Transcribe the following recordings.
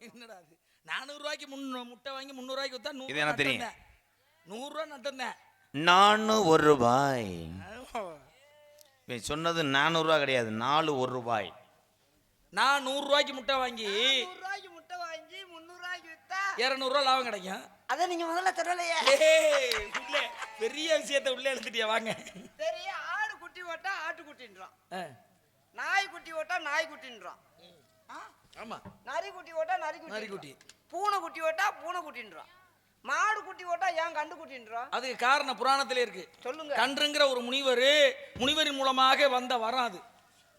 என்னடா அது? நானூறு ரூபாய்க்கு முன்னூ முட்டை வாங்கி முந்நூறு ரூபாய்க்கு வித்தா நூறு இது எனக்கு தெரியும். நூறு ரூபா நட்டிருந்தேன் நானு ஒரு ரூபாய். இவன் சொன்னது நானூறுரூவா கிடையாது நாலு ஒரு ரூபாய். நான் நூறு ரூபாய்க்கு முட்டை வாங்கி ரூபாய்க்கு முட்டை வாங்கி முந்நூறு ரூபாய்க்கு வித்தா இரநூறுவா லாபம் கிடைக்கும். அதை நீங்க முதல்ல சொல்லலையே. ஏய், உள்ளே பெரிய விஷயத்தை உள்ளே எழுத்துட்டியா வாங்க. சரி ஆடு குட்டி ஓட்டா ஆட்டு குட்டின்றோம் ஆ, நாய் குட்டி ஓட்டா நாய் குட்டின்றோம் ஆ? ஆமா. நரி குட்டி ஓட்டா நரி குட்டி நரிக்குட்டி. பூனை குட்டி ஓட்டா பூனை குட்டின்றோம் மாடு குட்டி ஓட்டா ஏன் கண்டு குட்டின்றோம் அதுக்கு காரணம் புராணத்திலே இருக்கு. சொல்லுங்க. கன்றுங்கிற ஒரு முனிவர் முனிவரின் மூலமாக வந்த வரம் அது.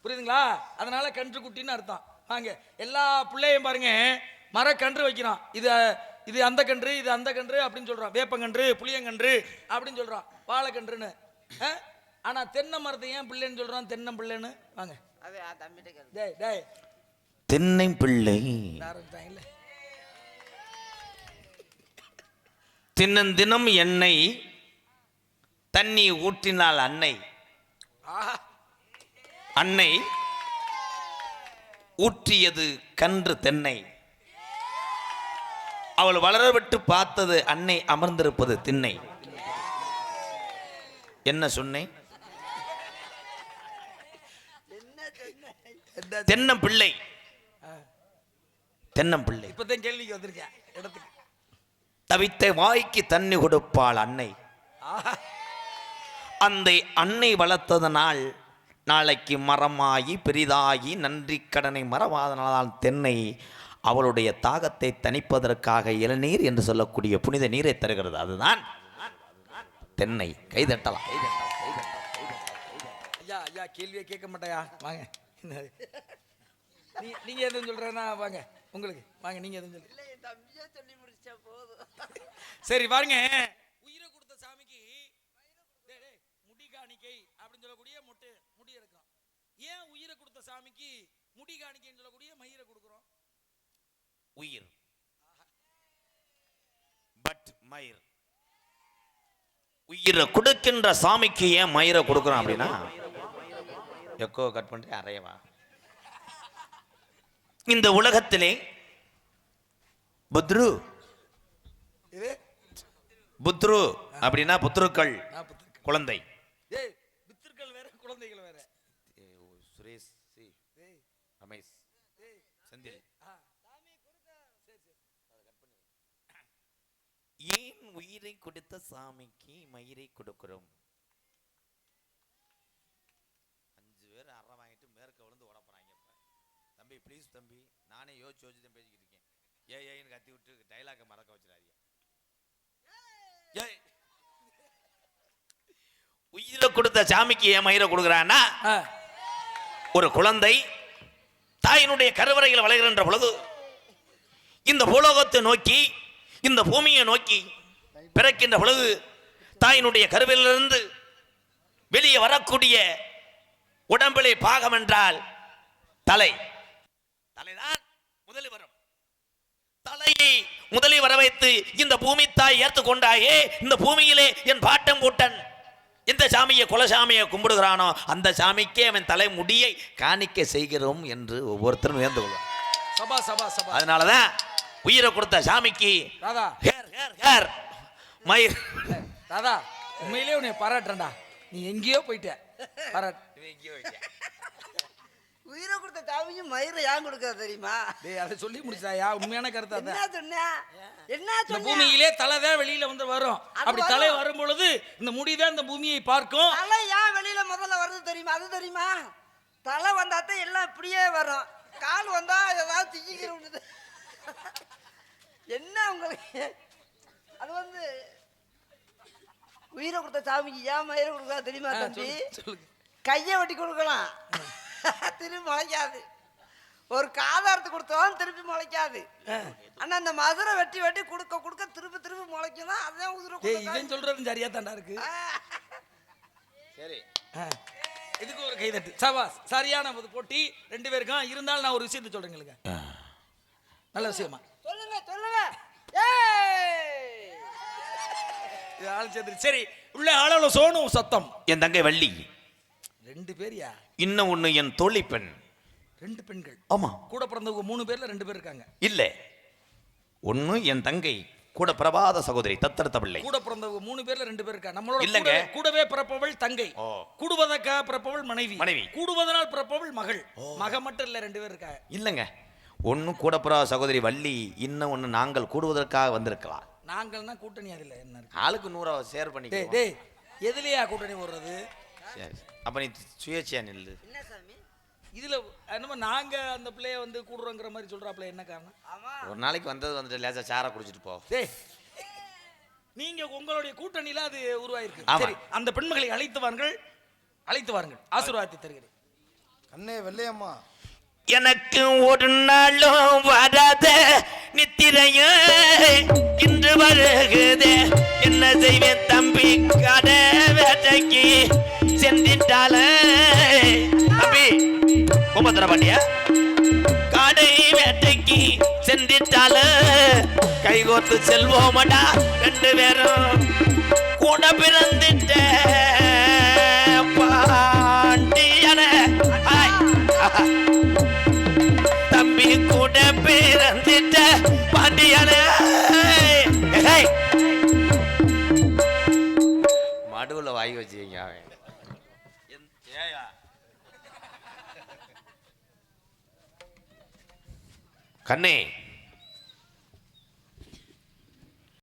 புரியுதுங்களா? அதனால கன்று குட்டின்னு அர்த்தம். வாங்க எல்லா பிள்ளையும் பாருங்க. மரக்கன்று வைக்கிறான். இது இது அந்த கன்று இது அந்த கன்று அப்படின்னு சொல்றான். வேப்பங்கன்று புளியங்கன்று அப்படின்னு சொல்றான். வாழைக்கன்றுன்னு. ஆ? ஆனா தென்னை மரத்தை ஏன் பிள்ளைன்னு சொல்றான்? தென்னம் பிள்ளைன்னு. வாங்க. டேய் டேய். தென்னை பிள்ளை. தினந்தினம் எண்ணெய் தண்ணி ஊற்றினால் அன்னை. அன்னை ஊற்றியது கன்று தென்னை. அவள் வளரவிட்டு பார்த்தது அன்னை அமர்ந்திருப்பது திண்ணை. என்ன சொன்னேன்? தென்னம் பிள்ளை. தென்னம் பிள்ளை இப்பதான் கேள்விக்கு வந்திருக்கேன். இடத்துக்கு. தவித்த வாய்க்கு தண்ணி கொடுப்பாள் அன்னை. அந்த அன்னை வளர்த்ததனால் நாளைக்கு மரமாகி பெரிதாகி நன்றி கடனை மறவாதனால் தென்னை அவளுடைய தாகத்தை தணிப்பதற்காக இளநீர் என்று சொல்லக்கூடிய புனித நீரை தருகிறது. அதுதான் தென்னை. கைதட்டலாம். ஐயா ஐயா கேள்வியே கேட்க மாட்டாயா? வாங்க? நீ நீங்க எதுவும் சொல்றேன்னா வாங்க உங்களுக்கு வாங்க நீங்க எதுவும் சொல்லு. தம்பியே சொல்லி முடிச்சா போதும். சரி பாருங்க உயிரை கொடுத்த சாமிக்கு டேய், டேய், முடி காணிக்கை அப்படின்னு சொல்லக்கூடிய முட்டை முடி எடுக்கிறோம் ஏன் உயிரை கொடுத்த சாமிக்கு முடி காணிக்கைன்னு சொல்லக்கூடிய மயிரை கொடுக்குறோம்? உயிர். பட் மயிர். உயிரை கொடுக்கின்ற சாமிக்கு ஏன் மயிரை கொடுக்குறோம் அப்படின்னா எக்கோ கட் பண்ணிட்டு அறையவா இந்த உலகத்திலே புத்ரு. புத்ரு அப்படின்னா புத்ருக்கள் குழந்தை. பித்திருக்கள் வேற குழந்தைகள் வேற. சுரேஷ் ரமேஷ் செந்தில் ஆ ஏன் உயிரை கொடுத்த சாமிக்கு மயிரை கொடுக்கிறோம்? தம்பி ப்ளீஸ் தம்பி நானே யோசிச்சு யோசிச்சு தான் பேசிக்கிட்டு இருக்கேன். ஏ ஏன்னு கத்தி விட்டு டைலாக்கை மறக்க வச்சிடாதீங்க. ஏய் உயிரை கொடுத்த சாமிக்கு ஏன் மயிரை கொடுக்குறான்னா ஒரு குழந்தை தாயினுடைய கருவறையில் வளர்கின்ற பொழுது இந்த பூலோகத்தை நோக்கி இந்த பூமியை நோக்கி பிறக்கின்ற பொழுது தாயினுடைய கருவிலிருந்து வெளியே வரக்கூடிய உடம்பிலே பாகம் என்றால் தலை. தலைதான் முதலில் வரும் தலையை முதலில் வர வைத்து இந்த பூமி தாய் ஏற்று கொண்டாயே இந்த பூமியிலே என் பாட்டம் கூட்டன். எந்த சாமியை குலசாமியை கும்பிடுகிறானோ அந்த சாமிக்கே அவன் தலை முடியை காணிக்க செய்கிறோம் என்று ஒவ்வொருத்தரும் உயர்ந்து கொள்வார். சபா சபா சபா. அதனாலதான் உயிரை கொடுத்த சாமிக்கு ராதா. Hair hair hair. மயிர். ராதா உண்மையிலே உன்னை பாராட்டுறேன்டா. நீ எங்கேயோ போயிட்ட. பாராட்டு உயிரை கொடுத்த தாமியும் மயிரை ஏன் கொடுக்காது தெரியுமா? டேய் அதை சொல்லி முடிச்சாயா? உண்மையான கருத்து என்ன சொன்ன? என்ன சொன்ன? பூமியிலே தலை தான் வெளியில வந்து வரும். அப்படி. தலை வரும் பொழுது இந்த முடி தான் இந்த பூமியை பார்க்கும். தலை ஏன் வெளியில முதல்ல வருது தெரியுமா? அது தெரியுமா? தலை வந்தாத்தான் எல்லாம் இப்படியே வரும். கால் வந்தா ஏதாவது திக்கிக்கிற என்ன உங்களுக்கு? அது வந்து உயிரை கொடுத்த சாமிக்கு ஏன் மயிரை கொடுக்காது தெரியுமா தம்பி? கையை வெட்டி கொடுக்கலாம். திரும்பி முளைக்காது. ஒரு காதாரத்து கொடுத்தோம் திருப்பி முளைக்காது. ஆனா இந்த மதுரை வெட்டி வெட்டி கொடுக்க கொடுக்க திருப்பி திருப்பி முளைக்கும் தான் அதான் கொடுத்த இவன் சொல்றது சரியா தாண்டா இருக்கு. சரி. ஆ. இதுக்கு ஒரு கைதட்டு. சபாஸ் சரியான ஒரு போட்டி. ரெண்டு பேருக்கும். இருந்தாலும் நான் ஒரு விஷயத்தை சொல்றேங்களுக்கு நல்ல விஷயமா? சொல்லுங்க சொல்லுங்க. சரி உள்ள ஆளோல சோனும் சத்தம். என் தங்கை வள்ளி. ரெண்டு பேரியா? இன்னும் ஒண்ணு என் தோழி பெண். ரெண்டு பெண்கள். ஆமா. கூட பிறந்தவங்க மூணு பேர்ல ரெண்டு பேர் இருக்காங்க. இல்ல. ஒண்ணு என் தங்கை கூட பிரபாத சகோதரி தத்தெடுத்த பிள்ளை கூட பிறந்தவங்க மூணு பேர்ல ரெண்டு பேர் இருக்கா நம்மளோட இல்லைங்க. கூடவே- பிறப்பவள் தங்கை. ஓ. கூடுவதற்காக பிறப்பவள் மனைவி. மனைவி. கூடுவதனால் பிறப்பவள் மகள். மக மட்டும் இல்ல ரெண்டு பேர் இருக்கா இல்லைங்க. ஒண்ணு கூட பிரபாத சகோதரி வள்ளி இன்னும் ஒண்ணு நாங்கள் கூடுவதற்காக வந்திருக்கலாம். நாங்கள்னா கூட்டணி அதுல என்ன ஆளுக்கு நூறா ஷேர் பண்ணிக்கோ டேய் எதுலயா கூட்டணி போடுறது? சரி. அப்ப நீ சுயேட்சையா நில்லு. என்ன சாமி? இதுல என்னமோ நாங்க அந்த பிள்ளைய வந்து கூடுறோங்கிற மாதிரி சொல்றாப்ல என்ன காரணம்? ஆமா. ஒரு நாளைக்கு வந்தது வந்துட்டு லேசா சாரா குடிச்சிட்டு போ. டேய் நீங்க உங்களுடைய கூட்டணியில அது உருவாயிருக்கு. ஆமா. சரி அந்த பெண்மகளை அழைத்து வாருங்கள். அழைத்து வாருங்கள். ஆசீர்வாதத்தை தருகிறேன். அண்ணே வெள்ளையம்மா. எனக்கு ஒரு நாளும் வராத நித்திரையும் இன்று வருகுதே என்ன செய்வேன் தம்பி? கடை வேட்டைக்கு எந்திட்டால. தம்பி கோபத்திர பாண்டியா காடை வேட்டைக்கு சென்றிட்டால கைகோத்து செல்வோமடா ரெண்டு பேரும் கூட பிறந்திட்ட. பாண்டியன தம்பி கூட பிறந்திட்ட பாண்டியன மடுவுல வாங்கி வச்சுக்கீங்க அவன். ஏயா கண்ணே.